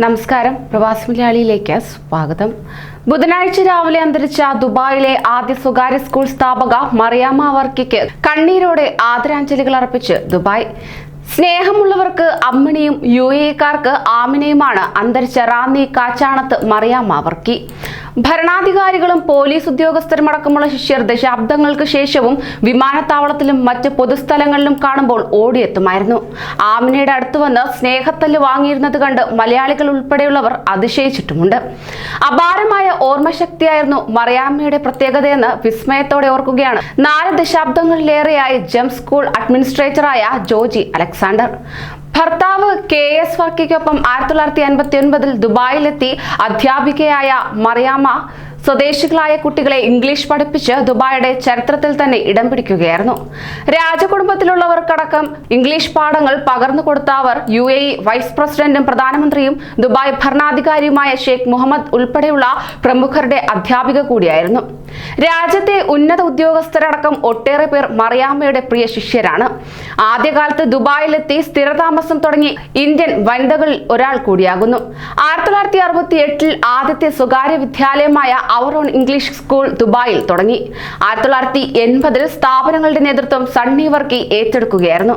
നമസ്കാരം. പ്രവാസി മലയാളിയിലേക്ക് സ്വാഗതം. ബുധനാഴ്ച രാവിലെ അന്തരിച്ച ദുബായിലെ ആദ്യ സ്വകാര്യ സ്കൂൾ സ്ഥാപക മറിയാമ്മ വർക്കിക്ക് കണ്ണീരോടെ ആദരാഞ്ജലികൾ അർപ്പിച്ച് ദുബായ് സ്നേഹമുള്ളവർക്ക് അമ്മണിയും യു എക്കാർക്ക് ആമിനയുമാണ് അന്തരിച്ച റാന്നി കാച്ചാണത്ത് മറിയാമ്മ വർക്കി ഭരണാധികാരികളും പോലീസ് ഉദ്യോഗസ്ഥരും അടക്കമുള്ള ശിഷ്യർ ദശാബ്ദങ്ങൾക്ക് ശേഷവും വിമാനത്താവളത്തിലും മറ്റ് പൊതുസ്ഥലങ്ങളിലും കാണുമ്പോൾ ഓടിയെത്തുമായിരുന്നു. ആമിനയുടെ അടുത്ത് വന്ന് സ്നേഹത്തല്ല് വാങ്ങിയിരുന്നത് കണ്ട് മലയാളികൾ ഉൾപ്പെടെയുള്ളവർ അതിശയിച്ചിട്ടുമുണ്ട്. അപാരമായ ഓർമ്മശക്തിയായിരുന്നു മറിയാമ്മയുടെ പ്രത്യേകതയെന്ന് വിസ്മയത്തോടെ ഓർക്കുകയാണ്. നാല് ദശാബ്ദങ്ങളിലേറെയായി ജം സ്കൂൾ അഡ്മിനിസ്ട്രേറ്ററായ ജോജി അലക്സാണ്ടർ. ഭർത്താവ് കെ എസ് വർക്കിക്കൊപ്പം ആയിരത്തി തൊള്ളായിരത്തി അൻപത്തി ഒൻപതിൽ ദുബായിലെത്തി അധ്യാപികയായ മറിയാമ്മ സ്വദേശികളായ കുട്ടികളെ ഇംഗ്ലീഷ് പഠിപ്പിച്ച് ദുബായുടെ ചരിത്രത്തിൽ തന്നെ ഇടം പിടിക്കുകയായിരുന്നു. രാജകുടുംബത്തിലുള്ളവർക്കടക്കം ഇംഗ്ലീഷ് പാഠങ്ങൾ പകർന്നു കൊടുത്ത അവർ യു എ വൈസ് പ്രസിഡന്റും പ്രധാനമന്ത്രിയും ദുബായ് ഭരണാധികാരിയുമായ ഷെയ്ഖ് മുഹമ്മദ് ഉൾപ്പെടെയുള്ള പ്രമുഖരുടെ അധ്യാപിക കൂടിയായിരുന്നു. രാജ്യത്തെ ഉന്നത ഉദ്യോഗസ്ഥരടക്കം ഒട്ടേറെ പേർ മറിയാമ്മയുടെ പ്രിയ ശിഷ്യരാണ്. ആദ്യകാലത്ത് ദുബായിലെത്തി സ്ഥിരതാമസം തുടങ്ങി ഇന്ത്യൻ വനിതകളിൽ ഒരാൾ കൂടിയാകുന്നു. ആയിരത്തി തൊള്ളായിരത്തി അറുപത്തി എട്ടിൽ ആദ്യത്തെ സ്വകാര്യ വിദ്യാലയമായ ഓൺ ഇംഗ്ലീഷ് സ്കൂൾ ദുബായിൽ തുടങ്ങി. ആയിരത്തി തൊള്ളായിരത്തി എൺപതിൽ സ്ഥാപനങ്ങളുടെ നേതൃത്വം സണ്ണി വർക്കി ഏറ്റെടുക്കുകയായിരുന്നു.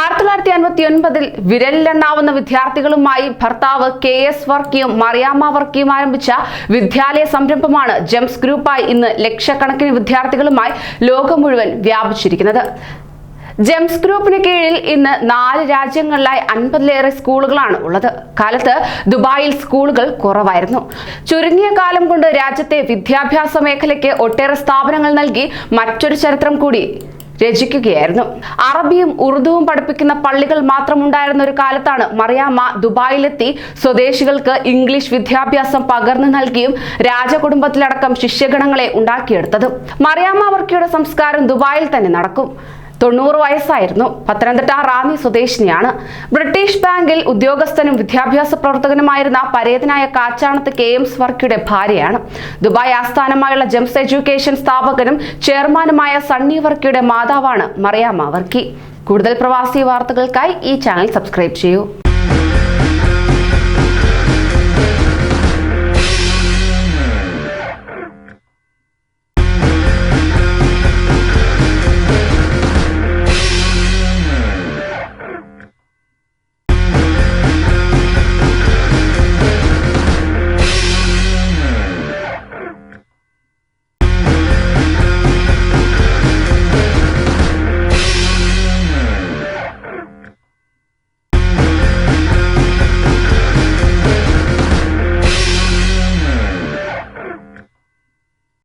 ആയിരത്തി തൊള്ളായിരത്തി അൻപത്തി ഒൻപതിൽ വിരലിലെണ്ണാവുന്ന വിദ്യാർത്ഥികളുമായി ഭർത്താവ് കെ എസ് വർക്കിയും മറിയാമ്മ വർക്കിയും ആരംഭിച്ച വിദ്യാലയ സംരംഭമാണ് ജെംസ് ഗ്രൂപ്പായി ഇന്ന് ലക്ഷക്കണക്കിന് വിദ്യാർത്ഥികളുമായി ലോകം മുഴുവൻ വ്യാപിച്ചിരിക്കുന്നത്. ജെംസ് ഗ്രൂപ്പിന് കീഴിൽ ഇന്ന് നാല് രാജ്യങ്ങളിലായി അൻപതിലേറെ സ്കൂളുകളാണ് ഉള്ളത്. കാലത്ത് ദുബായിൽ സ്കൂളുകൾ കുറവായിരുന്നു. ചുരുങ്ങിയ കാലം കൊണ്ട് രാജ്യത്തെ വിദ്യാഭ്യാസ മേഖലയ്ക്ക് ഒട്ടേറെ സ്ഥാപനങ്ങൾ നൽകി മറ്റൊരു ചരിത്രം കൂടി രചിക്കുകയായിരുന്നു. അറബിയും ഉറുദുവും പഠിപ്പിക്കുന്ന പള്ളികൾ മാത്രം ഉണ്ടായിരുന്ന ഒരു കാലത്താണ് മറിയാമ്മ ദുബായിലെത്തി സ്വദേശികൾക്ക് ഇംഗ്ലീഷ് വിദ്യാഭ്യാസം പകർന്നു നൽകിയും രാജകുടുംബത്തിലടക്കം ശിഷ്യഗണങ്ങളെ ഉണ്ടാക്കിയെടുത്തത്. മറിയാമ്മ വർക്കിയുടെ സംസ്കാരം ദുബായിൽ തന്നെ നടക്കും. തൊണ്ണൂറ് വയസ്സായിരുന്നു. പത്തനംതിട്ട റാന്നി സ്വദേശിനിയാണ്. ബ്രിട്ടീഷ് ബാങ്കിൽ ഉദ്യോഗസ്ഥനും വിദ്യാഭ്യാസ പ്രവർത്തകനുമായിരുന്ന പരേതനായ കാച്ചാണത്ത് കെ എം സ്വർക്കിയുടെ ഭാര്യയാണ്. ദുബായ് ആസ്ഥാനമായുള്ള ജെംസ് എഡ്യൂക്കേഷൻ സ്ഥാപകനും ചെയർമാനുമായ സണ്ണി വർക്കിയുടെ മാതാവാണ് മറിയാമ്മ വർക്കി കൂടുതൽ പ്രവാസി വാർത്തകൾക്കായി ഈ ചാനൽ സബ്സ്ക്രൈബ് ചെയ്യൂ.